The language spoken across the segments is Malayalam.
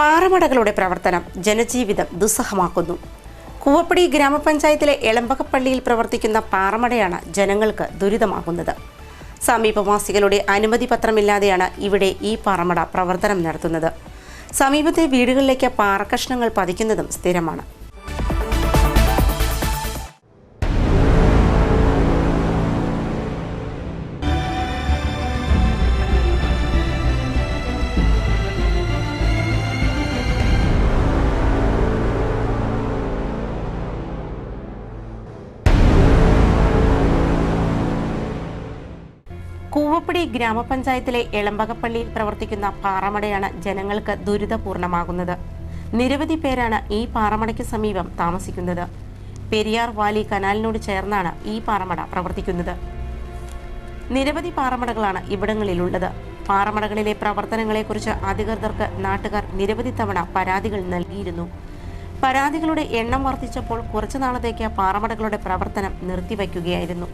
പാറമടകളുടെ പ്രവർത്തനം ജനജീവിതം ദുസ്സഹമാക്കുന്നു. കൂവപ്പടി ഗ്രാമപഞ്ചായത്തിലെ എളമ്പകപ്പള്ളിയിൽ പ്രവർത്തിക്കുന്ന പാറമടയാണ് ജനങ്ങൾക്ക് ദുരിതമാകുന്നത്. സമീപവാസികളുടെ അനുമതി പത്രമില്ലാതെയാണ് ഇവിടെ ഈ പാറമട പ്രവർത്തനം നടത്തുന്നത്. സമീപത്തെ വീടുകളിലേക്ക് പാറക്കഷ്ണങ്ങൾ പതിക്കുന്നതും സ്ഥിരമാണ്. കൂവപ്പടി ഗ്രാമപഞ്ചായത്തിലെ എളമ്പകപ്പള്ളിയിൽ പ്രവർത്തിക്കുന്ന പാറമടയാണ് ജനങ്ങൾക്ക് ദുരിതപൂർണമാകുന്നത്. നിരവധി പേരാണ് ഈ പാറമടയ്ക്ക് സമീപം താമസിക്കുന്നത്. പെരിയാർ വാലി കനാലിനോട് ചേർന്നാണ് ഈ പാറമട പ്രവർത്തിക്കുന്നത്. നിരവധി പാറമടകളാണ് ഇവിടങ്ങളിലുള്ളത്. പാറമടകളിലെ പ്രവർത്തനങ്ങളെക്കുറിച്ച് അധികൃതർക്ക് നാട്ടുകാർ നിരവധി തവണ പരാതികൾ നൽകിയിരുന്നു. പരാതികളുടെ എണ്ണം വർദ്ധിച്ചപ്പോൾ കുറച്ചു നാളത്തേക്ക് പാറമടകളുടെ പ്രവർത്തനം നിർത്തിവയ്ക്കുകയായിരുന്നു.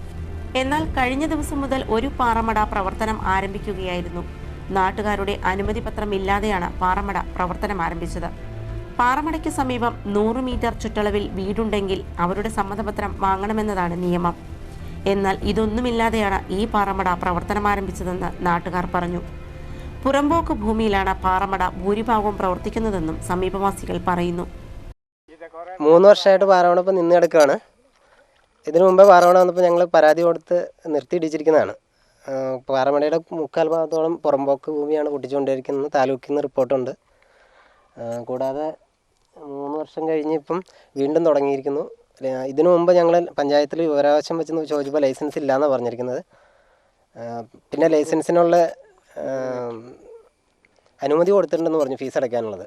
എന്നാൽ കഴിഞ്ഞ ദിവസം മുതൽ ഒരു പാറമട പ്രവർത്തനം ആരംഭിക്കുകയായിരുന്നു. നാട്ടുകാരുടെ അനുമതി പത്രം ഇല്ലാതെയാണ് പാറമട പ്രവർത്തനം ആരംഭിച്ചത്. പാറമടയ്ക്ക് സമീപം നൂറ് മീറ്റർ ചുറ്റളവിൽ വീടുണ്ടെങ്കിൽ അവരുടെ സമ്മതപത്രം വാങ്ങണമെന്നതാണ് നിയമം. എന്നാൽ ഇതൊന്നുമില്ലാതെയാണ് ഈ പാറമട പ്രവർത്തനം ആരംഭിച്ചതെന്ന് നാട്ടുകാർ പറഞ്ഞു. പുറമ്പോക്ക് ഭൂമിയിലാണ് പാറമട ഭൂരിഭാഗവും പ്രവർത്തിക്കുന്നതെന്നും സമീപവാസികൾ പറയുന്നു. മൂന്ന് വർഷമായിട്ട് പാറവണപ്പം നിന്ന് കിടക്കുകയാണ്. ഇതിനു മുമ്പേ പാറമട വന്നപ്പോൾ ഞങ്ങൾ പരാതി കൊടുത്ത് നിർത്തിയിടിച്ചിരിക്കുന്നതാണ് പാറമടയുടെ മുക്കാൽ ഭാഗത്തോളം പുറമ്പോക്ക് ഭൂമിയാണ് പൊട്ടിച്ചുകൊണ്ടിരിക്കുന്നത്. താലൂക്കിൽ നിന്ന് റിപ്പോർട്ടുണ്ട്. കൂടാതെ മൂന്ന് വർഷം കഴിഞ്ഞ് ഇപ്പം വീണ്ടും തുടങ്ങിയിരിക്കുന്നു. ഇതിനു മുമ്പ് ഞങ്ങൾ പഞ്ചായത്തിൽ വിവരാവശ്യം വെച്ച് ചോദിച്ചപ്പോൾ ലൈസൻസ് ഇല്ലയെന്നാണ് പറഞ്ഞിരിക്കുന്നത്. പിന്നെ ലൈസൻസിനുള്ള അനുമതി കൊടുത്തിട്ടുണ്ടെന്ന് പറഞ്ഞു ഫീസ് അടയ്ക്കാനുള്ളത്.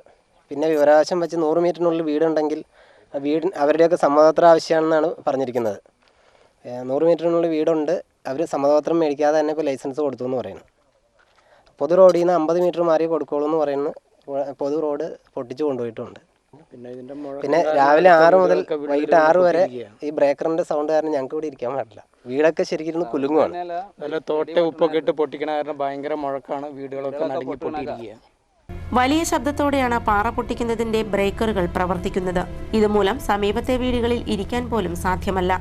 പിന്നെ വിവരാവശ്യം വെച്ച് നൂറ് മീറ്ററിനുള്ളിൽ വീടുണ്ടെങ്കിൽ വീട് അവരുടെയൊക്കെ സമ്മതപത്രം ആവശ്യമാണെന്നാണ് പറഞ്ഞിരിക്കുന്നത്. നൂറ് മീറ്ററിനുള്ളിൽ വീടുണ്ട്. അവർ സമ്മതപത്രം മേടിക്കാതെ തന്നെ ഇപ്പോൾ ലൈസൻസ് കൊടുത്തു എന്ന് പറയുന്നു. പൊതു റോഡിൽ നിന്ന് അമ്പത് മീറ്റർ മാറി കൊടുക്കുള്ളൂ എന്ന് പറയുന്നു. പൊതു റോഡ് പൊട്ടിച്ച് കൊണ്ടുപോയിട്ടുണ്ട്. പിന്നെ ഇതിന്റെ മുഴക്കം പിന്നെ രാവിലെ ആറ് മുതൽ വൈകിട്ട് ആറ് വരെ ഈ ബ്രേക്കറിന്റെ സൗണ്ട് കാരണം ഞങ്ങൾക്ക് ഇവിടെ ഇരിക്കാൻ പാടില്ല. വീടൊക്കെ ശരിക്കും ഇരുന്ന് കുലുങ്ങുവാണ്. നല്ല തോട്ട ഉപ്പൊക്കെ ഇട്ട് പൊട്ടിക്കണ കാരണം ഭയങ്കര മുഴക്കാണ് വീടുകളൊക്കെ നടുങ്ങി പൊട്ടിയിരിക്കുക വലിയ ശബ്ദത്തോടെയാണ് പാറ പൊട്ടിക്കുന്നതിന്റെ ബ്രേക്കറുകൾ പ്രവർത്തിക്കുന്നത്. ഇതുമൂലം സമീപത്തെ വീടുകളിൽ ഇരിക്കാൻ പോലും സാധ്യമല്ല.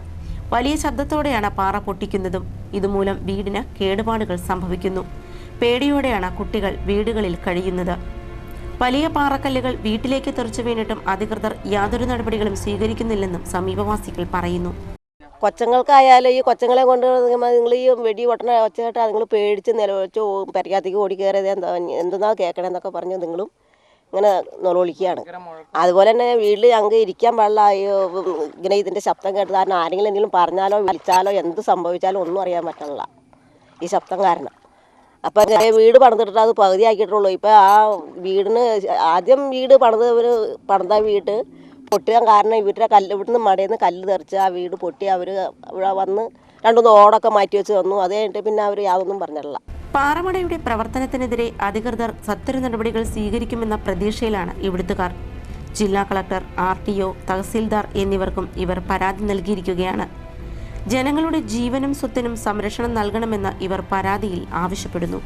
വലിയ ശബ്ദത്തോടെയാണ് പാറ പൊട്ടിക്കുന്നതും. ഇതുമൂലം വീടിന് കേടുപാടുകൾ സംഭവിക്കുന്നു. പേടിയോടെയാണ് കുട്ടികൾ വീടുകളിൽ കഴിയുന്നത്. വലിയ പാറക്കല്ലുകൾ വീട്ടിലേക്ക് തെറിച്ചു വീണിട്ടും അധികൃതർ യാതൊരു നടപടികളും സ്വീകരിക്കുന്നില്ലെന്നും സമീപവാസികൾ പറയുന്നു. കൊച്ചങ്ങൾക്കായാലും ഈ കൊച്ചങ്ങളെ കൊണ്ട് നിങ്ങൾ ഈ വെടി പൊട്ടണ ഒച്ചയായിട്ട് നിങ്ങൾ പേടിച്ച് നിലവിളിച്ച് പെരക്കകത്തേക്ക് ഓടി കയറിയത് എന്താ എന്തെന്നാ കേൾക്കണമെന്നൊക്കെ പറഞ്ഞ് നിങ്ങളും ഇങ്ങനെ നിലവിളിക്കുകയാണ് അതുപോലെ തന്നെ വീട്ടിൽ ഞങ്ങൾക്ക് ഇരിക്കാൻ പാടില്ല. ഇങ്ങനെ ഇതിന്റെ ശബ്ദം കേട്ട് കാരണം ആരെങ്കിലും എന്തെങ്കിലും പറഞ്ഞാലോ വിളിച്ചാലോ എന്ത് സംഭവിച്ചാലോ ഒന്നും അറിയാൻ പറ്റുന്നില്ല ഈ ശബ്ദം കാരണം. അപ്പം ഇങ്ങനെ വീട് പണിതിട്ട് അത് പകുതി ആക്കിയിട്ടുള്ളൂ ഇപ്പം ആ വീടിന് ആദ്യം വീട് പണിതവർ പണിത വീട്ട് പൊട്ടിയാൻ കാരണം ഇവരുടെ കല്ല് ഇവിടുന്ന് മടയിൽ നിന്ന് കല്ല് തെറിച്ച് ആ വീട് പൊട്ടി അവർ ഇവിടെ വന്ന് രണ്ടുമൂന്ന് ഓടൊക്കെ മാറ്റി വെച്ച് തന്നു. അത് കഴിഞ്ഞിട്ട് പിന്നെ അവർ യാതൊന്നും പറഞ്ഞിട്ടില്ല. പാറമടയുടെ പ്രവർത്തനത്തിനെതിരെ അധികൃതർ സത്വര നടപടികൾ സ്വീകരിക്കുമെന്ന പ്രതീക്ഷയിലാണ് ഇവിടുത്തുകാർ. ജില്ലാ കളക്ടർ ആർ ടി ഒ തഹസീൽദാർ എന്നിവർക്കും ഇവർ പരാതി നൽകിയിരിക്കുകയാണ്. ജനങ്ങളുടെ ജീവനും സ്വത്തിനും സംരക്ഷണം നൽകണമെന്ന് ഇവർ പരാതിയിൽ ആവശ്യപ്പെടുന്നു.